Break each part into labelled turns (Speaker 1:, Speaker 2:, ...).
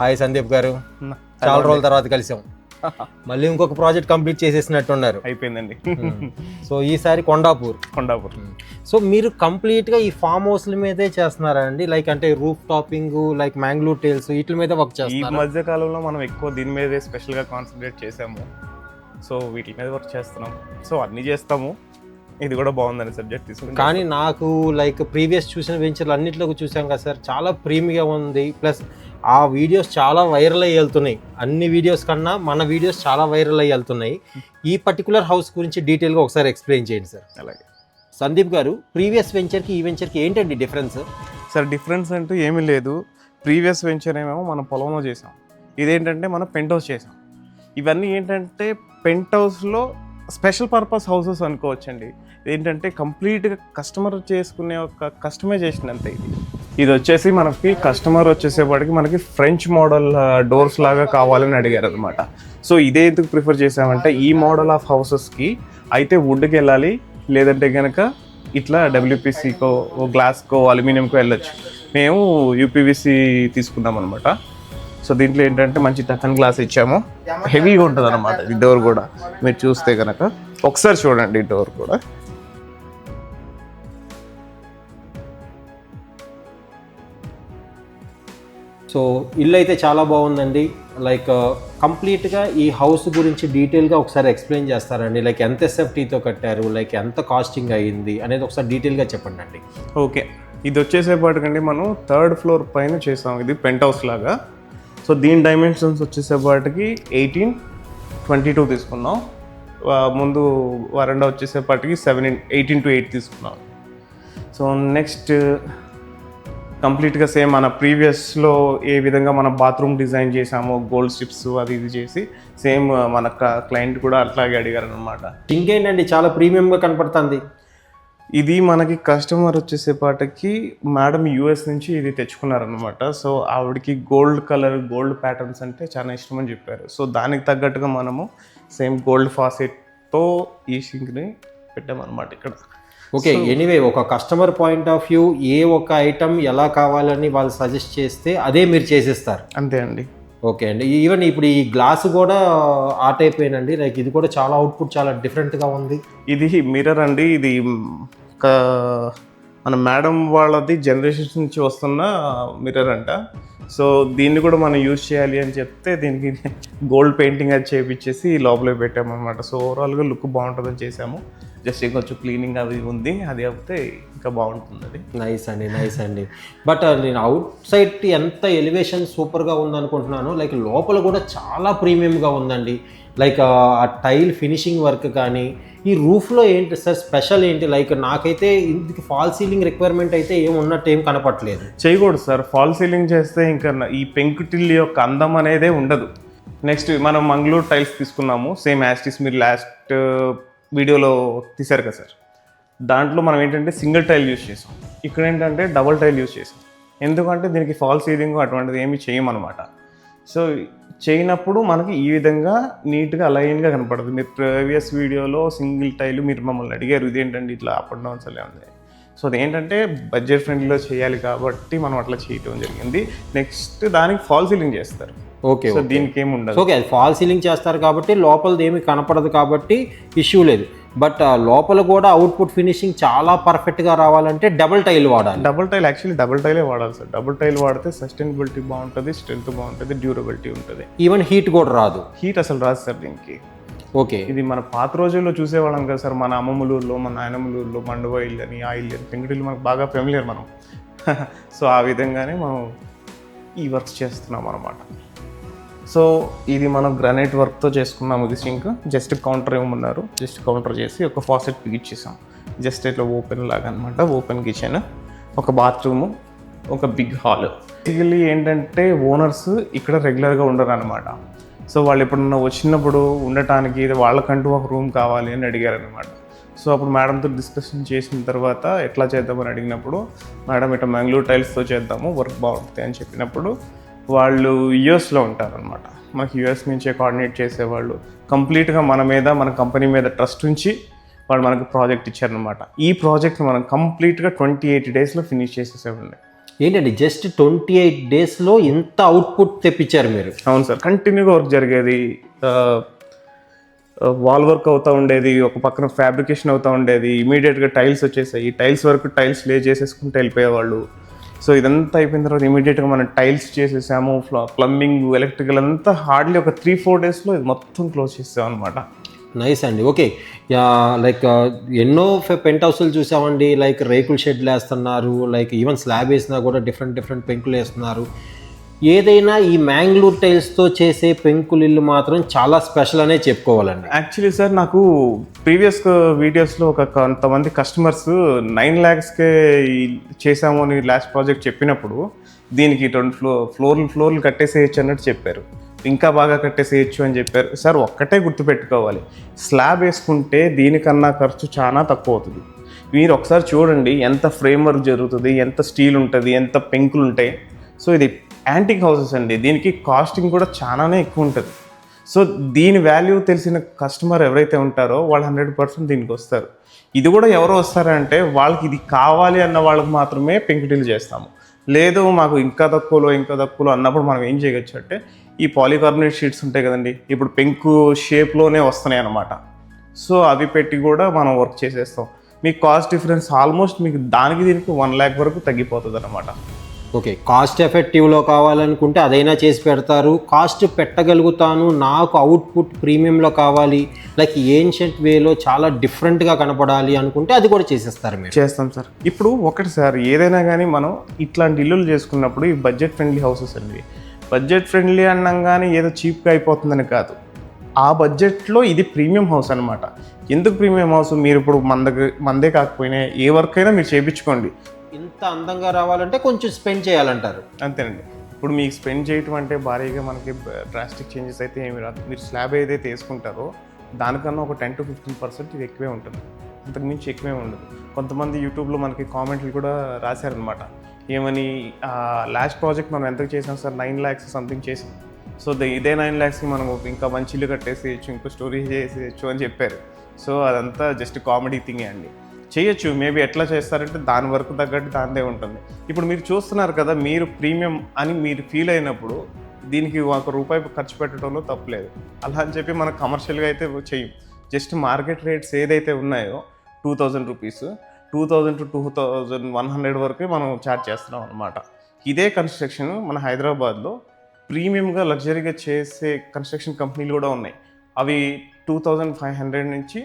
Speaker 1: Hi Sandeep గారు. చాలా రోజుల తర్వాత కలిసాం. మళ్ళీ ఇంకొక ప్రాజెక్ట్ కంప్లీట్ చేసేసినట్టున్నారు
Speaker 2: అయిపోయిందండి.
Speaker 1: సో ఈసారి కొండాపూర్.
Speaker 2: కొండాపూర్.
Speaker 1: సో మీరు కంప్లీట్గా ఈ ఫామ్ హౌస్ల మీదే చేస్తున్నారా అండి? లైక్ అంటే roof topping like Mangalore tiles వీటి మీద వర్క్
Speaker 2: ఈ
Speaker 1: చేస్తున్నారు?
Speaker 2: మధ్య కాలంలో మనం ఎక్కువ దీని మీదే స్పెషల్గా కాన్సన్ట్రేట్ చేసాము సో వీటి మీద వర్క్ చేస్తున్నాం. సో అన్ని చేస్తాము. ఇది కూడా బాగుందని సబ్జెక్ట్ తీసుకుని
Speaker 1: కానీ నాకు లైక్ ప్రీవియస్ చూసిన వెంచర్లు అన్నింటిలోకి చూసాం కదా సార్. చాలా ప్రీమిగా ఉంది. ప్లస్ ఆ వీడియోస్ చాలా వైరల్ అయ్యి వెళ్తున్నాయి. అన్ని వీడియోస్ కన్నా మన వీడియోస్ చాలా వైరల్ అయ్యి వెళ్తున్నాయి. ఈ పర్టికులర్ హౌస్ గురించి డీటెయిల్గా ఒకసారి ఎక్స్ప్లెయిన్ చేయండి సార్
Speaker 2: అలాగే.
Speaker 1: సందీప్ గారు ప్రీవియస్ వెంచర్కి ఈ వెంచర్కి ఏంటండి డిఫరెన్స్
Speaker 2: సార్ డిఫరెన్స్ అంటూ ఏమీ లేదు. ప్రీవియస్ వెంచర్ ఏమేమో మనం పొలంలో చేసాం. ఇదేంటంటే మనం పెంట్ హౌస్ చేసాం. ఇవన్నీ ఏంటంటే పెంట్ హౌస్లో స్పెషల్ పర్పస్ హౌసెస్ అనుకోవచ్చండి. ఏంటంటే కంప్లీట్గా కస్టమర్ చేసుకునే ఒక కస్టమైజేషన్ అంతే ఇది. ఇది వచ్చేసి మనకి కస్టమర్ వచ్చేసేపటికి మనకి ఫ్రెంచ్ మోడల్ డోర్స్ లాగా కావాలని అడిగారు అనమాట సో ఇదే ఎందుకు ప్రిఫర్ చేసామంటే ఈ మోడల్ ఆఫ్ హౌసెస్కి అయితే వుడ్కి వెళ్ళాలి లేదంటే కనుక ఇట్లా డబ్ల్యూపీసీకో గ్లాస్కో అల్యూమినియంకో వెళ్ళొచ్చు. మేము యూపీవీసీ తీసుకున్నాం అనమాట సో దీంట్లో ఏంటంటే మంచి టకన్ గ్లాస్ ఇచ్చాము. హెవీగా ఉంటుంది అనమాట ఈ డోర్ కూడా. మీరు చూస్తే కనుక ఒకసారి చూడండి ఈ డోర్ కూడా.
Speaker 1: సో ఇల్లు అయితే చాలా బాగుందండి. లైక్ కంప్లీట్గా ఈ హౌస్ గురించి డీటెయిల్గా ఒకసారి ఎక్స్ప్లెయిన్ చేస్తారండి. లైక్ ఎంత ఎస్ఎఫ్టీతో కట్టారు? లైక్ ఎంత కాస్టింగ్ అయ్యింది అనేది ఒకసారి డీటెయిల్గా చెప్పండి అండి
Speaker 2: ఓకే. ఇది వచ్చేసేపాటికండి మనం థర్డ్ ఫ్లోర్ పైన చేసాం. ఇది పెంట్ హౌస్ లాగా. సో దీని డైమెన్షన్స్ వచ్చేసేపాటికి ఎయిటీన్ ట్వంటీ టూ తీసుకున్నాం. ముందు వరండా వచ్చేసేపాటికి సెవెన్ ఎయిటీన్ టు ఎయిట్ తీసుకున్నాం. సో నెక్స్ట్ కంప్లీట్గా సేమ్ మన ప్రీవియస్లో ఏ విధంగా మన బాత్రూమ్ డిజైన్ చేసామో గోల్డ్ స్ట్రిప్స్ అది ఇది చేసి సేమ్ మన క్లయింట్ కూడా అట్లాగే అడిగారు అనమాట
Speaker 1: ఇంకేంటండి చాలా ప్రీమియంగా కనపడుతుంది.
Speaker 2: ఇది మనకి కస్టమర్ వచ్చేసేపాటికి మేడం యూఎస్ నుంచి ఇది తెచ్చుకున్నారనమాట సో ఆవిడకి గోల్డ్ కలర్ గోల్డ్ ప్యాటర్న్స్ అంటే చాలా ఇష్టం అని చెప్పారు. సో దానికి తగ్గట్టుగా మనము సేమ్ గోల్డ్ ఫాసెట్తో ఈ సింక్ని పెట్టామన్నమాట ఇక్కడ.
Speaker 1: ఓకే ఎనీవే ఒక కస్టమర్ పాయింట్ ఆఫ్ వ్యూ ఏ ఒక ఐటమ్ ఎలా కావాలని వాళ్ళు సజెస్ట్ చేస్తే అదే మీరు చేసేస్తారు.
Speaker 2: అంతే అండి.
Speaker 1: ఓకే అండి ఈవెన్ ఇప్పుడు ఈ గ్లాస్ కూడా ఆ టైప్ ఏనండి లైక్ ఇది కూడా చాలా అవుట్పుట్ చాలా డిఫరెంట్గా ఉంది.
Speaker 2: ఇది మిర్రర్ అండి. ఇది ఒక మన మేడం వాళ్ళది జనరేషన్స్ నుంచి వస్తున్న మిర్రర్ అంట. సో దీన్ని కూడా మనం యూజ్ చేయాలి అని చెప్తే దీనికి గోల్డ్ పెయింటింగ్ అది చేపించేసి లోపలే పెట్టామన్నమాట. సో ఓవరాల్గా లుక్ బాగుంటుందని చేసాము. జస్ట్ ఇంకొంచెం క్లీనింగ్ అవి ఉంది. అది అయితే ఇంకా బాగుంటుంది అది
Speaker 1: నైస్ అండి నైస్ అండి. బట్ నేను అవుట్ సైడ్ ఎంత ఎలివేషన్ సూపర్గా ఉందనుకుంటున్నాను లైక్ లోపల కూడా చాలా ప్రీమియంగా ఉందండి. లైక్ ఆ టైల్ ఫినిషింగ్ వర్క్ కానీ ఈ రూఫ్లో ఏంటి సార్ స్పెషల్ ఏంటి? లైక్ నాకైతే ఇందుకు ఫాల్ సీలింగ్ రిక్వైర్మెంట్ అయితే ఏం ఉన్నట్టు ఏం కనపట్లేదు
Speaker 2: చేయకూడదు సార్. ఫాల్ సీలింగ్ చేస్తే ఇంకా ఈ పెంకుటిల్లి యొక్క అందం అనేదే ఉండదు. నెక్స్ట్ మనం మంగళూరు టైల్స్ తీసుకున్నాము. సేమ్ యాస్టిస్ మీరు లాస్ట్ వీడియోలో తీశారు కదా సార్. దాంట్లో మనం ఏంటంటే సింగిల్ టైల్ యూస్ చేసాం. ఇక్కడ ఏంటంటే డబుల్ టైల్ యూస్ చేసాం. ఎందుకంటే దీనికి ఫాల్ సీలింగ్ అటువంటిది ఏమీ చేయమన్నమాట. సో చేయనప్పుడు మనకి ఈ విధంగా నీట్గా అలైన్గా కనపడుతుంది మీరు ప్రీవియస్ వీడియోలో సింగిల్ టైలు మీరు మమ్మల్ని అడిగారు ఇదేంటండి ఇట్లా అప్ అండ్ డౌన్స్ అలా ఉంది? సో అదేంటంటే బడ్జెట్ ఫ్రెండ్లీలో చేయాలి కాబట్టి మనం అట్లా చేయటం జరిగింది. నెక్స్ట్ దానికి ఫాల్ సీలింగ్ చేస్తారు.
Speaker 1: ఓకే
Speaker 2: సో దీనికి ఏమి ఉండదు
Speaker 1: ఓకే అది ఫాల్ సీలింగ్ చేస్తారు కాబట్టి లోపలది ఏమి కనపడదు కాబట్టి ఇష్యూ లేదు. బట్ లోపల కూడా అవుట్పుట్ ఫినిషింగ్ చాలా పర్ఫెక్ట్గా రావాలంటే డబుల్ టైల్ వాడాలి.
Speaker 2: డబుల్ టైల్ యాక్చువల్లీ డబుల్ టైలే వాడాలి సార్. డబుల్ టైల్ వాడితే సస్టైనబిలిటీ బాగుంటుంది స్ట్రెంత్ బాగుంటుంది డ్యూరబిలిటీ ఉంటుంది.
Speaker 1: ఈవెన్ హీట్ కూడా రాదు.
Speaker 2: హీట్ అసలు రాదు సార్ దీనికి.
Speaker 1: ఓకే.
Speaker 2: ఇది మన పాత రోజుల్లో చూసేవాళ్ళం కదా సార్ మన అమ్మమ్మలూరులో మన నాయనమ్మలూరులో మండువ ఇల్లు అని ఆ ఇల్లు అని పెంకుటిల్లు మనకు బాగా ఫెమిలియర్ మనం. సో ఆ విధంగానే మనం ఈ వర్క్స్ చేస్తున్నాం అనమాట సో ఇది మనం గ్రానైట్ వర్క్తో చేసుకున్నాము ఇది సింక్ జస్ట్ కౌంటర్ ఇవ్వమన్నారు జస్ట్ కౌంటర్ చేసి ఒక ఫాసెట్ బిగిచ్చేసాం జస్ట్ ఇట్లా ఓపెన్ లాగా అనమాట ఓపెన్ కిచెన్ ఒక బాత్రూము ఒక బిగ్ హాల్ బేసికలీ ఏంటంటే ఓనర్స్ ఇక్కడ రెగ్యులర్గా ఉండరు అనమాట సో వాళ్ళు ఎప్పుడన్నా వచ్చినప్పుడు ఉండటానికి వాళ్ళకంటూ ఒక రూమ్ కావాలి అని అడిగారు అనమాట సో అప్పుడు మేడంతో డిస్కషన్ చేసిన తర్వాత ఎట్లా చేద్దామని అడిగినప్పుడు మేడం ఇట్లా మంగళూరు టైల్స్తో చేద్దాము వర్క్ బాగుంటుంది అని చెప్పినప్పుడు వాళ్ళు యుఎస్లో ఉంటారనమాట మనకి యుఎస్ నుంచే కోఆర్డినేట్ చేసేవాళ్ళు. కంప్లీట్గా మన మీద మన కంపెనీ మీద ట్రస్ట్ ఉంచి వాళ్ళు మనకు ప్రాజెక్ట్ ఇచ్చారనమాట ఈ ప్రాజెక్ట్ మనం కంప్లీట్గా ట్వంటీ ఎయిట్ డేస్లో ఫినిష్ చేసేసేవండి
Speaker 1: ఏంటండి జస్ట్ ట్వంటీ ఎయిట్ డేస్లో ఇంత అవుట్పుట్ తెప్పించారు మీరు?
Speaker 2: అవును సార్. కంటిన్యూగా వర్క్ జరిగేది వాల్ వర్క్ అవుతూ ఉండేది ఒక పక్కన ఫ్యాబ్రికేషన్ అవుతూ ఉండేది ఇమీడియట్గా టైల్స్ వచ్చేసాయి. టైల్స్ వరకు టైల్స్ లే చేసేసుకుంటూ వెళ్ళిపోయేవాళ్ళు. సో ఇదంతా అయిపోయిన తర్వాత ఇమీడియట్గా మనం టైల్స్ చేసేసాము ప్లంబింగ్ ఎలక్ట్రికల్ అంతా హార్డ్లీ ఒక త్రీ ఫోర్ డేస్లో ఇది మొత్తం క్లోజ్ చేసాం అనమాట
Speaker 1: నైస్ అండి ఓకే లైక్ uh, ఎన్నో పెంట్ హౌస్లు చూసామండి. లైక్ రేకుల షెడ్లు వేస్తున్నారు లైక్ ఈవెన్ స్లాబ్ వేసినా కూడా డిఫరెంట్ డిఫరెంట్ పెంకులు వేస్తున్నారు. ఏదైనా ఈ మ్యాంగ్లూర్ టైల్స్తో చేసే పెంకులు ఇల్లు మాత్రం చాలా స్పెషల్ అనే చెప్పుకోవాలండి.
Speaker 2: యాక్చువల్లీ సార్ నాకు ప్రీవియస్ వీడియోస్లో ఒక కొంతమంది కస్టమర్స్ నైన్ ల్యాక్స్కే చేసాము అని లాస్ట్ ప్రాజెక్ట్ చెప్పినప్పుడు దీనికి రెండు ఫ్లో ఫ్లోర్లు ఫ్లోర్లు కట్టేసేయచ్చు అన్నట్టు చెప్పారు. ఇంకా బాగా కట్టేసేయచ్చు అని చెప్పారు. సార్ ఒక్కటే గుర్తుపెట్టుకోవాలి. స్లాబ్ వేసుకుంటే దీనికన్నా ఖర్చు చాలా తక్కువ అవుతుంది. మీరు ఒకసారి చూడండి ఎంత ఫ్రేమ్ వర్క్ జరుగుతుంది ఎంత స్టీల్ ఉంటుంది ఎంత పెంకులు ఉంటాయి సో ఇది యాంటిక్ హౌసెస్ అండి. దీనికి కాస్టింగ్ కూడా చాలానే ఎక్కువ ఉంటుంది. సో దీని వాల్యూ తెలిసిన కస్టమర్ ఎవరైతే ఉంటారో వాళ్ళు హండ్రెడ్ పర్సెంట్ దీనికి వస్తారు. ఇది కూడా ఎవరు వస్తారంటే వాళ్ళకి ఇది కావాలి అన్న వాళ్ళకి మాత్రమే పెంకుటిల్లు చేస్తాము. లేదు మాకు ఇంకా తక్కువలో ఇంకా తక్కువలో అన్నప్పుడు మనం ఏం చేయొచ్చు అంటే ఈ పాలికార్బోనేట్ షీట్స్ ఉంటాయి కదండి ఇప్పుడు పెంకు షేప్లోనే వస్తున్నాయి అన్నమాట. సో అవి పెట్టి కూడా మనం వర్క్ చేసేస్తాం. మీ కాస్ట్ డిఫరెన్స్ ఆల్మోస్ట్ మీకు దానికి దీనికి వన్ ల్యాక్ వరకు తగ్గిపోతుంది అన్నమాట
Speaker 1: ఓకే కాస్ట్ ఎఫెక్టివ్లో కావాలనుకుంటే అదైనా చేసి పెడతారు. కాస్ట్ పెట్టగలుగుతాను నాకు అవుట్పుట్ ప్రీమియంలో కావాలి. లైక్ ఏన్షియంట్ వేలో చాలా డిఫరెంట్గా కనపడాలి అనుకుంటే అది కూడా చేసేస్తారు మీరు.
Speaker 2: చేస్తాం సార్. ఇప్పుడు ఒకటి సార్ ఏదైనా కానీ మనం ఇట్లాంటి ఇల్లులు చేసుకున్నప్పుడు ఈ బడ్జెట్ ఫ్రెండ్లీ హౌసెస్ అండి. బడ్జెట్ ఫ్రెండ్లీ అనగానే ఏదో చీప్గా అయిపోతుందని కాదు. ఆ బడ్జెట్లో ఇది ప్రీమియం హౌస్ అనమాట ఎందుకు ప్రీమియం హౌస్ మీరు ఇప్పుడు మందకి మందే కాకపోయినా ఏ వర్క్ అయినా మీరు చేయించుకోండి
Speaker 1: ఇంత అందంగా రావాలంటే కొంచెం స్పెండ్ చేయాలంటారు.
Speaker 2: అంతేనండి. ఇప్పుడు మీకు స్పెండ్ చేయటం అంటే భారీగా మనకి డ్రాస్టిక్ చేంజెస్ అయితే ఏమి రాదు. మీరు స్లాబ్ ఏదైతే వేసుకుంటారో దానికన్నా ఒక టెన్ టు ఫిఫ్టీన్ పర్సెంట్ ఇది ఎక్కువే ఉంటుంది. అంతకుమించి ఎక్కువే ఉండదు. కొంతమంది యూట్యూబ్లో మనకి కామెంట్లు కూడా రాశారనమాట ఏమని లాస్ట్ ప్రాజెక్ట్ మనం ఎంతకు చేసాం సార్? నైన్ ల్యాక్స్ సంథింగ్ చేసాం. సో ద- ఇదే నైన్ ల్యాక్స్కి మనం ఇంకా మంచి ఇల్లు కట్టేసేయచ్చు ఇంకో స్టోరీ చేసేయచ్చు అని చెప్పారు. సో అదంతా జస్ట్ కామెడీ థింగే అండి. చేయొచ్చు మేబీ ఎట్లా చేస్తారంటే దాని వరకు తగ్గట్టు దానిదే ఉంటుంది. ఇప్పుడు మీరు చూస్తున్నారు కదా మీరు ప్రీమియం అని మీరు ఫీల్ అయినప్పుడు దీనికి ఒక రూపాయి ఖర్చు పెట్టడంలో తప్పులేదు అలా అని చెప్పి మనం కమర్షియల్గా అయితే చెయ్యం జస్ట్ మార్కెట్ రేట్స్ ఏదైతే ఉన్నాయో two thousand rupees two thousand to two thousand one hundred వరకే మనం ఛార్జ్ చేస్తున్నాం అనమాట ఇదే కన్స్ట్రక్షన్ మన హైదరాబాద్లో ప్రీమియంగా లగ్జరీగా చేసే కన్స్ట్రక్షన్ కంపెనీలు కూడా ఉన్నాయి. అవి టూ థౌజండ్ ఫైవ్ హండ్రెడ్ నుంచి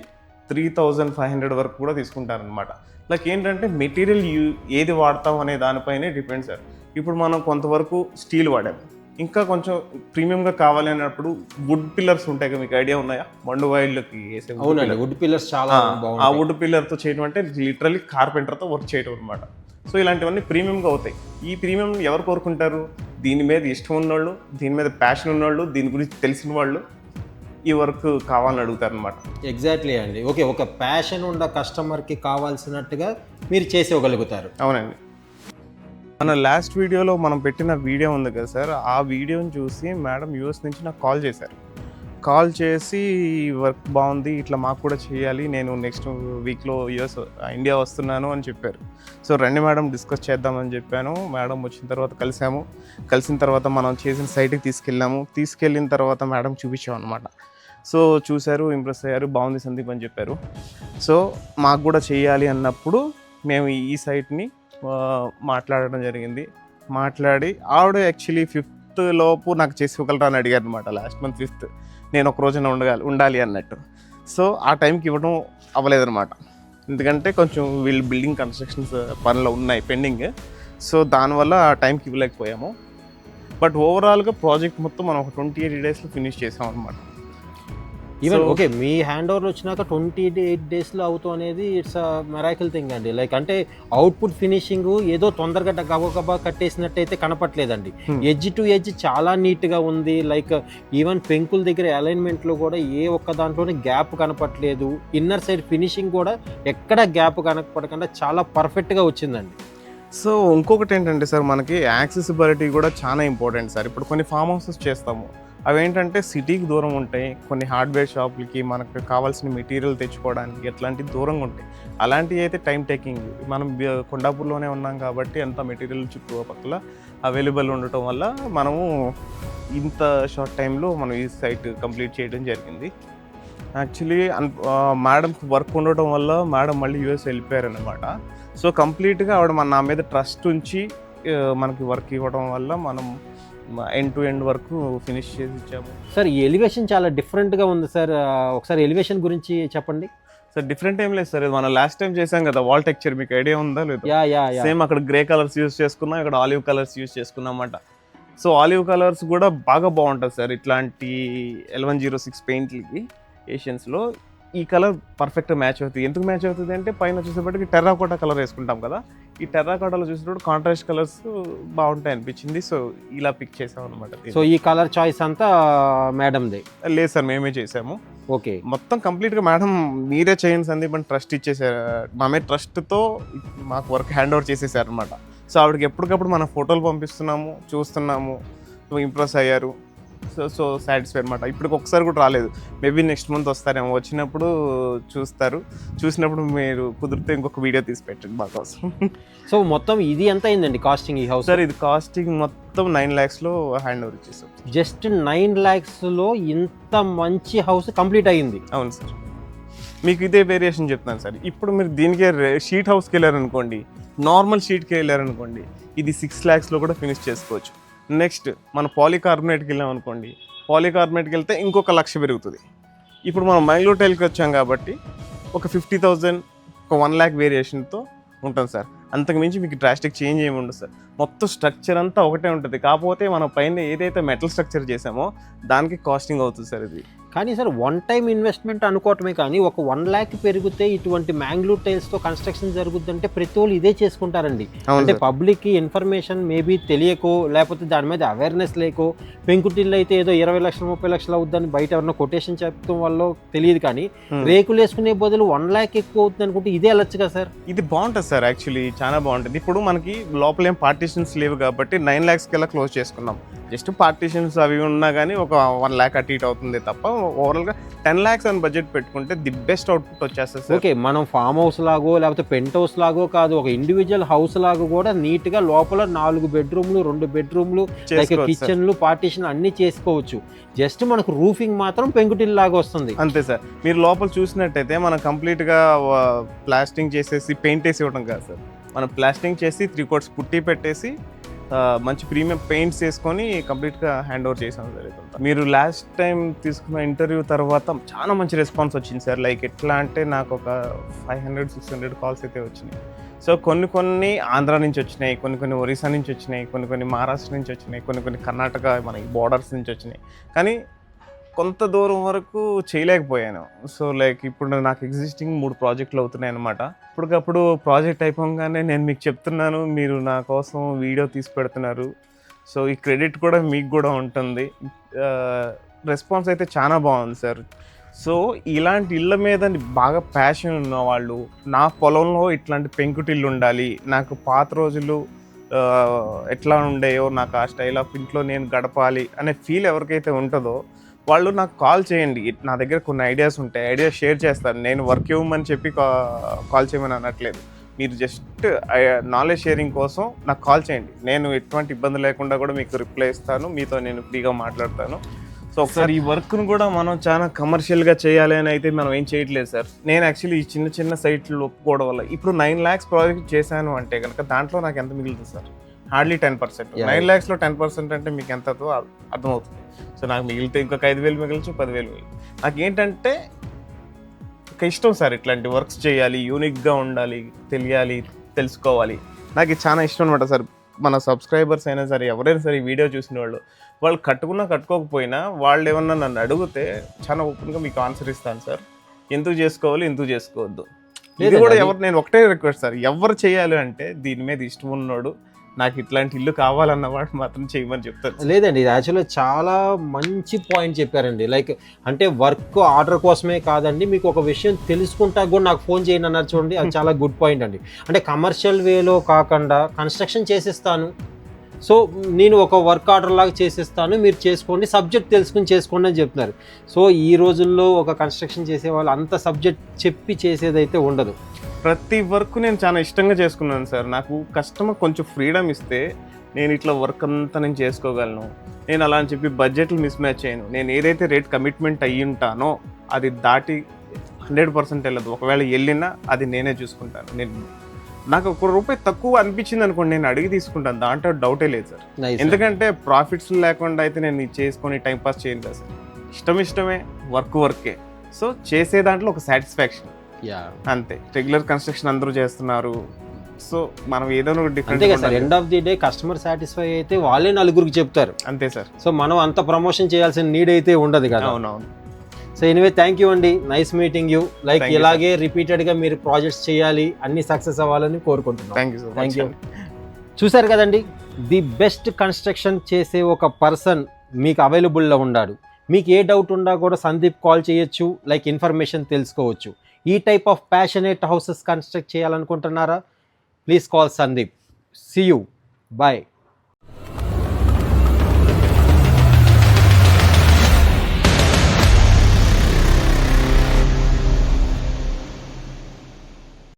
Speaker 2: త్రీ థౌజండ్ ఫైవ్ హండ్రెడ్ వరకు కూడా తీసుకుంటారనమాట లైక్ ఏంటంటే మెటీరియల్ యూ ఏది వాడతాం అనే దానిపైనే డిపెండ్ సార్. ఇప్పుడు మనం కొంతవరకు స్టీల్ వాడాము ఇంకా కొంచెం ప్రీమియంగా కావాలి అన్నప్పుడు వుడ్ పిల్లర్స్ ఉంటాయి కదా మీకు ఐడియా ఉన్నాయా? మండు వైర్లకి వేసే
Speaker 1: అవునండి వుడ్ పిల్లర్స్ చాలా
Speaker 2: ఆ వుడ్ పిల్లర్తో చేయడం అంటే లిటరల్లీ కార్పెంటర్తో వర్క్ చేయడం అనమాట సో ఇలాంటివన్నీ ప్రీమియంగా అవుతాయి. ఈ ప్రీమియం ఎవరు కోరుకుంటారు? దీని మీద ఇష్టం ఉన్నోళ్ళు దీని మీద ప్యాషన్ ఉన్నోళ్ళు దీని గురించి తెలిసిన వాళ్ళు ఈ వర్క్ కావాలని అడుగుతారు అనమాట
Speaker 1: ఎగ్జాక్ట్లీ అండి. ఓకే ఒక ప్యాషన్ ఉన్న కస్టమర్కి కావాల్సినట్టుగా మీరు చేసేవగలుగుతారు
Speaker 2: అవునండి. మన లాస్ట్ వీడియోలో మనం పెట్టిన వీడియో ఉంది కదా సార్ ఆ వీడియోని చూసి మేడం యూఎస్ నుంచి నాకు కాల్ చేశారు. కాల్ చేసి వర్క్ బాగుంది ఇట్లా మాకు కూడా చేయాలి నేను నెక్స్ట్ వీక్లో యూఎస్ ఇండియా వస్తున్నాను అని చెప్పారు. సో రండి మేడం డిస్కస్ చేద్దామని చెప్పాను. మేడం వచ్చిన తర్వాత కలిసాము. కలిసిన తర్వాత మనం చేసిన సైట్కి తీసుకెళ్ళాము. తీసుకెళ్ళిన తర్వాత మేడం చూపించాం అనమాట సో చూశారు ఇంప్రెస్ అయ్యారు బాగుంది సందీప్ అని చెప్పారు. సో మాకు కూడా చేయాలి అన్నప్పుడు మేము ఈ సైట్ని మాట్లాడడం జరిగింది. మాట్లాడి ఆవిడ యాక్చువల్లీ ఫిఫ్త్ లోపు నాకు చేసి ఇవ్వగలరా అని అడిగారు అనమాట లాస్ట్ మంత్ ఫిఫ్త్ నేను ఒక రోజున ఉండగాలి ఉండాలి అన్నట్టు. సో ఆ టైంకి ఇవ్వడం అవ్వలేదన్నమాట. ఎందుకంటే కొంచెం వీళ్ళు బిల్డింగ్ కన్స్ట్రక్షన్స్ పనులు ఉన్నాయి పెండింగ్ సో దానివల్ల ఆ టైంకి ఇవ్వలేకపోయాము. బట్ ఓవరాల్గా ప్రాజెక్ట్ మొత్తం మనం ఒక ట్వంటీ ఎయిట్ డేస్లో ఫినిష్ చేసాం అనమాట
Speaker 1: ఈవెన్ ఓకే మీ హ్యాండ్ ఓవర్ వచ్చినాక ట్వంటీ ఎయిట్ డేస్లో అవుతాం అనేది ఇట్స్ మెరాకిల్ థింగ్ అండి. లైక్ అంటే అవుట్పుట్ ఫినిషింగ్ ఏదో తొందరగా గబగబా కట్టేసినట్టయితే కనపట్లేదండి. ఎడ్జ్ టు ఎడ్జ్ చాలా నీట్గా ఉంది. లైక్ ఈవెన్ పెంకుల దగ్గర అలైన్మెంట్లో కూడా ఏ ఒక్క దాంట్లోనే గ్యాప్ కనపట్లేదు. ఇన్నర్ సైడ్ ఫినిషింగ్ కూడా ఎక్కడ గ్యాప్ కనపడకుండా చాలా పర్ఫెక్ట్గా వచ్చిందండి.
Speaker 2: సో ఇంకొకటి ఏంటంటే సార్ మనకి యాక్సెసిబిలిటీ కూడా చాలా ఇంపార్టెంట్ సార్. ఇప్పుడు కొన్ని ఫామ్ హౌసెస్ చేస్తాము. అవి ఏంటంటే సిటీకి దూరం ఉంటాయి. కొన్ని హార్డ్వేర్ షాపులకి మనకు కావాల్సిన మెటీరియల్ తెచ్చుకోవడానికి ఎట్లాంటివి దూరంగా ఉంటాయి. అలాంటివి అయితే టైం టేకింగ్. మనం కొండాపూర్లోనే ఉన్నాం కాబట్టి అంత మెటీరియల్ చుట్టుపక్కల అవైలబుల్ ఉండటం వల్ల మనము ఇంత షార్ట్ టైంలో మనం ఈ సైట్ కంప్లీట్ చేయడం జరిగింది. యాక్చువల్లీ మేడంకి వర్క్ ఉండటం వల్ల మేడం మళ్ళీ యూఎస్ వెళ్ళిపోయారనమాట సో కంప్లీట్గా ఆవిడ మన నా మీద ట్రస్ట్ ఉంచి మనకి వర్క్ ఇవ్వడం వల్ల మనం ఎండ్ టు ఎండ్ వరకు ఫినిష్ చేసి ఇచ్చాము.
Speaker 1: సార్ ఈ ఎలివేషన్ చాలా డిఫరెంట్గా ఉంది సార్. ఒకసారి ఎలివేషన్ గురించి చెప్పండి.
Speaker 2: సార్ డిఫరెంట్ ఏం లేదు సార్. ఇది మనం లాస్ట్ టైం చేసాం కదా వాల్ టెక్చర్ మీకు ఐడియా ఉందా లేదు?
Speaker 1: Yeah yeah yeah.
Speaker 2: సేమ్ అక్కడ గ్రే కలర్స్ యూస్ చేసుకున్నాం ఇక్కడ ఆలివ్ కలర్స్ యూస్ చేసుకున్నాం అన్నమాట సో ఆలివ్ కలర్స్ కూడా బాగా బాగుంటుంది సార్. ఇట్లాంటి ఎలవన్ జీరో సిక్స్ పెయింట్లకి ఏషియన్స్లో ఈ కలర్ పర్ఫెక్ట్ మ్యాచ్ అవుతుంది. ఎందుకు మ్యాచ్ అవుతుంది అంటే పైన చూసేపటికి టెర్రాకోటా కలర్ వేసుకుంటాం కదా. ఈ టెర్రాకోటాలో చూసినప్పుడు కాంట్రాస్ట్ కలర్స్ బాగుంటాయి అనిపించింది. సో ఇలా పిక్ చేసాం అనమాట
Speaker 1: సో ఈ కలర్ చాయిస్ అంతా మేడందే
Speaker 2: లేదు సార్ మేమే చేసాము.
Speaker 1: ఓకే.
Speaker 2: మొత్తం కంప్లీట్గా మేడం మీరే చేయండి సందీప్ అని ట్రస్ట్ ఇచ్చేసారు మా మీద ట్రస్ట్తో మాకు వర్క్ హ్యాండ్ ఓవర్ చేసేసారు అనమాట సో ఆవిడకి ఎప్పటికప్పుడు మన ఫోటోలు పంపిస్తున్నాము చూస్తున్నాము. ఇంప్రెస్ అయ్యారు. సో సో సాటిస్ఫై అనమాట ఇప్పటికి ఒకసారి కూడా రాలేదు. మేబీ నెక్స్ట్ మంత్ వస్తారేమో. వచ్చినప్పుడు చూస్తారు. చూసినప్పుడు మీరు కుదిరితే ఇంకొక వీడియో తీసి పెట్టండి మా కోసం.
Speaker 1: సో మొత్తం ఇది ఎంత అయిందండి కాస్టింగ్ ఈ హౌస్?
Speaker 2: సార్ ఇది కాస్టింగ్ మొత్తం నైన్ ల్యాక్స్లో హ్యాండ్ ఓవర్ ఇచ్చేసాం.
Speaker 1: జస్ట్ నైన్ ల్యాక్స్లో ఇంత మంచి హౌస్ కంప్లీట్ అయ్యింది.
Speaker 2: అవును సార్. మీకు ఇదే వేరియేషన్ చెప్తాను సార్. ఇప్పుడు మీరు దీనికే షీట్ హౌస్కి వెళ్ళారనుకోండి నార్మల్ షీట్కి వెళ్ళారనుకోండి ఇది సిక్స్ ల్యాక్స్లో కూడా ఫినిష్ చేసుకోవచ్చు. నెక్స్ట్ మన పాలికార్బోనేట్కి వెళ్ళాం అనుకోండి. పాలికార్బోనేట్కి వెళ్తే ఇంకొక లక్ష పెరుగుతుంది. ఇప్పుడు మనం మైంగ్లూర్ టైల్కి వచ్చాం కాబట్టి ఒక ఫిఫ్టీ థౌజండ్ ఒక వన్ ల్యాక్ వేరియేషన్తో ఉంటుంది సార్. అంతకు మించి మీకు డ్రాస్టిక్ చేంజ్ ఏమి ఉండదు సార్. మొత్తం స్ట్రక్చర్ అంతా ఒకటే ఉంటుంది. కాకపోతే మనం పైన ఏదైతే మెటల్ స్ట్రక్చర్ చేసామో దానికి కాస్టింగ్ అవుతుంది సార్ ఇది.
Speaker 1: కానీ సార్ వన్ టైం ఇన్వెస్ట్మెంట్ అనుకోవటమే కానీ ఒక వన్ ల్యాక్ పెరిగితే ఇటువంటి మ్యాంగ్లూర్ టైల్స్తో కన్స్ట్రక్షన్ జరుగుద్దంటే ప్రతి వాళ్ళు ఇదే చేసుకుంటారండి. అంటే పబ్లిక్కి ఇన్ఫర్మేషన్ మేబీ తెలియకో లేకపోతే దాని మీద అవేర్నెస్ లేకో పెంకుటిల్లు అయితే ఏదో ఇరవై లక్షలు ముప్పై లక్షలు అవుద్దని బయట ఎవరైనా కొటేషన్ చెప్పడం వల్ల తెలియదు కానీ. రేకులు వేసుకునే బదులు వన్ ల్యాక్ ఎక్కువ అవుతుంది అనుకుంటే ఇదే వెళ్ళొచ్చు కదా సార్?
Speaker 2: ఇది బాగుంటుంది సార్ యాక్చువల్లీ చాలా బాగుంటుంది. ఇప్పుడు మనకి లోపల ఏం పార్టీషన్స్ లేవు కాబట్టి నైన్ ల్యాక్స్కి వెళ్ళా క్లోజ్ చేసుకున్నాం? జస్ట్ పార్టీషన్స్ అవి ఉన్నా కానీ ఒక వన్ ల్యాక్ అటు ఇటు అవుతుంది తప్ప ఓవరాల్గా టెన్ ల్యాక్స్ అని బడ్జెట్ పెట్టుకుంటే ది బెస్ట్ అవుట్పుట్ వచ్చేస్తుంది సార్.
Speaker 1: ఓకే మనం ఫామ్ హౌస్ లాగో లేకపోతే పెంట్ హౌస్ లాగో కాదు ఒక ఇండివిజువల్ హౌస్ లాగా కూడా నీట్గా లోపల నాలుగు బెడ్రూమ్లు రెండు బెడ్రూమ్లు లైక్. కిచెన్లు పార్టీషన్ అన్ని చేసుకోవచ్చు. జస్ట్ మనకు రూఫింగ్ మాత్రం పెంకుటిల్ లాగా వస్తుంది.
Speaker 2: అంతే సార్. మీరు లోపల చూసినట్టయితే మనం కంప్లీట్గా ప్లాస్టింగ్ చేసేసి పెయింట్ వేసి ఇవ్వడం కాదు సార్. మనం ప్లాస్టింగ్ చేసి త్రీ కోట్స్ పుట్టి పెట్టేసి మంచి ప్రీమియం పెయింట్స్ వేసుకొని కంప్లీట్గా హ్యాండ్ ఓవర్ చేసాం సార్ మీరు లాస్ట్ టైం తీసుకున్న ఇంటర్వ్యూ తర్వాత చాలా మంచి రెస్పాన్స్ వచ్చింది సార్. లైక్ ఎట్లా అంటే నాకు ఒక five hundred six hundred calls అయితే వచ్చినాయి. సో కొన్ని కొన్ని ఆంధ్ర నుంచి వచ్చినాయి కొన్ని కొన్ని ఒరిస్సా నుంచి వచ్చినాయి కొన్ని కొన్ని మహారాష్ట్ర నుంచి వచ్చినాయి కొన్ని కొన్ని కర్ణాటక మనకి బోర్డర్స్ నుంచి వచ్చినాయి. కానీ కొంత దూరం వరకు చేయలేకపోయాను. సో లైక్ ఇప్పుడు నాకు ఎగ్జిస్టింగ్ మూడు ప్రాజెక్టులు అవుతున్నాయి అనమాట ఇప్పటికప్పుడు ప్రాజెక్ట్ అయిపోగానే నేను మీకు చెప్తున్నాను మీరు నా కోసం వీడియో తీసి పెడుతున్నారు. సో ఈ క్రెడిట్ కూడా మీకు కూడా ఉంటుంది. రెస్పాన్స్ అయితే చాలా బాగుంది సార్. సో ఇలాంటి ఇళ్ళ మీద బాగా ప్యాషన్ ఉన్న వాళ్ళు నా పొలంలో ఇట్లాంటి పెంకుటిల్లు ఉండాలి నాకు పాత రోజులు ఎట్లా ఉండేయో నాకు ఆ స్టైల్ ఆఫ్ ఇంట్లో నేను గడపాలి అనే ఫీల్ ఎవరికైతే ఉంటుందో వాళ్ళు నాకు కాల్ చేయండి. నా దగ్గర కొన్ని ఐడియాస్ ఉంటాయి. ఐడియాస్ షేర్ చేస్తాను. నేను వర్క్ ఇవ్వమని చెప్పి కాల్ చేయమని అనట్లేదు. మీరు జస్ట్ నాలెడ్జ్ షేరింగ్ కోసం నాకు కాల్ చేయండి. నేను ఎటువంటి ఇబ్బంది లేకుండా కూడా మీకు రిప్లై ఇస్తాను. మీతో నేను ఫ్రీగా మాట్లాడతాను. సో ఒకసారి ఈ వర్క్ను కూడా మనం చాలా కమర్షియల్గా చేయాలి అని అయితే మనం ఏం చేయట్లేదు సార్. నేను యాక్చువల్లీ ఈ చిన్న చిన్న సైట్లు ఒప్పుకోవడం వల్ల ఇప్పుడు నైన్ ల్యాక్స్ ప్రాజెక్ట్ చేశాను అంటే కనుక దాంట్లో నాకు ఎంత మిగులుతుంది sir? Hardly ten percent. Nine ల్యాక్స్లో ten percent అంటే మీకు ఎంత అర్థమవుతుంది. సో నాకు మిగిలితే ఇంకొక ఐదు వేలు మిగిలిచ్చు పదివేలు మిగిలి నాకు ఏంటంటే ఒక ఇష్టం సార్ ఇట్లాంటి వర్క్స్ చేయాలి యూనిక్గా ఉండాలి తెలియాలి తెలుసుకోవాలి. నాకు ఇది చాలా ఇష్టం అనమాట సార్. మన సబ్స్క్రైబర్స్ అయినా సరే ఎవరైనా సరే ఈ వీడియో చూసిన వాళ్ళు వాళ్ళు కట్టుకున్నా కట్టుకోకపోయినా వాళ్ళు ఏమన్నా నన్ను అడిగితే చాలా ఓపెన్గా మీకు ఆన్సర్ ఇస్తాను సార్. ఎందుకు చేసుకోవాలి ఎందుకు చేసుకోవద్దు. ఇది కూడా ఎవరు నేను ఒకటే రిక్వెస్ట్ సార్. ఎవరు చేయాలి అంటే దీని మీద ఇష్టం ఉన్నోడు నాకు ఇట్లాంటి ఇల్లు కావాలన్నవాడు మాత్రం చేయమని చెప్తాను
Speaker 1: లేదండి ఇది యాక్చువల్గా చాలా మంచి పాయింట్ చెప్పారండి. లైక్ అంటే వర్క్ ఆర్డర్ కోసమే కాదండి మీకు ఒక విషయం తెలుసుకుంటా కూడా నాకు ఫోన్ చేయండి అన్నారు చూడండి అది చాలా గుడ్ పాయింట్ అండి. అంటే కమర్షియల్ వేలో కాకుండా కన్స్ట్రక్షన్ చేసేస్తాను. సో నేను ఒక వర్క్ ఆర్డర్ లాగా చేసేస్తాను మీరు చేసుకోండి సబ్జెక్ట్ తెలుసుకుని చేసుకోండి అని చెప్తున్నారు. సో ఈ రోజుల్లో ఒక కన్స్ట్రక్షన్ చేసే వాళ్ళు అంత సబ్జెక్ట్ చెప్పి చేసేదైతే ఉండదు.
Speaker 2: ప్రతి వర్క్ నేను చాలా ఇష్టంగా చేసుకున్నాను సార్. నాకు కస్టమర్ కొంచెం ఫ్రీడమ్ ఇస్తే నేను ఇట్లా వర్క్ అంతా నేను చేసుకోగలను. నేను అలా అని చెప్పి బడ్జెట్లు మిస్ మ్యాచ్ చేయను నేను ఏదైతే రేట్ కమిట్మెంట్ అయ్యి ఉంటానో అది దాటి హండ్రెడ్ పర్సెంట్ వెళ్ళదు. ఒకవేళ వెళ్ళినా అది నేనే చూసుకుంటాను. నేను నాకు ఒక రూపాయి తక్కువ అనిపించింది అనుకోండి నేను అడిగి తీసుకుంటాను. దాంట్లో డౌటే లేదు సార్. ఎందుకంటే ప్రాఫిట్స్ లేకుండా అయితే నేను ఇది చేసుకొని టైం పాస్ చేయను కదా సార్. ఇష్టం ఇష్టమే వర్క్ వర్కే. సో చేసే దాంట్లో ఒక సాటిస్ఫాక్షన్. అంతే. రెగ్యులర్ కన్స్ట్రక్షన్ అందరూ చేస్తున్నారు. సో మనం ఏదో ఒకటి
Speaker 1: అంతే
Speaker 2: డిఫరెంట్
Speaker 1: కదా sir. End of the day customer satisfy అయితే వాళ్ళే నలుగురికి చెప్తారు.
Speaker 2: అంతే సార్.
Speaker 1: సో మనం అంత ప్రమోషన్ చేయాల్సిన నీడ్ అయితే ఉండదు కదా.
Speaker 2: అవునవును.
Speaker 1: సో ఎనివే థ్యాంక్ యూ అండి. నైస్ మీటింగ్ యూ లైక్ ఇలాగే రిపీటెడ్గా మీరు ప్రాజెక్ట్స్ చేయాలి అన్ని సక్సెస్ అవ్వాలని కోరుకుంటున్నాం.
Speaker 2: Thank you much
Speaker 1: you. చూసారు కదండి ది బెస్ట్ కన్స్ట్రక్షన్ చేసే ఒక పర్సన్ మీకు అవైలబుల్లో ఉన్నాడు. మీకు ఏ డౌట్ ఉన్నా కూడా సందీప్ కాల్ చేయొచ్చు లైక్ ఇన్ఫర్మేషన్ తెలుసుకోవచ్చు. ఈ type of passionate houses construct చేయాలనుకుంటున్నారా? Please call Sandeep see you bye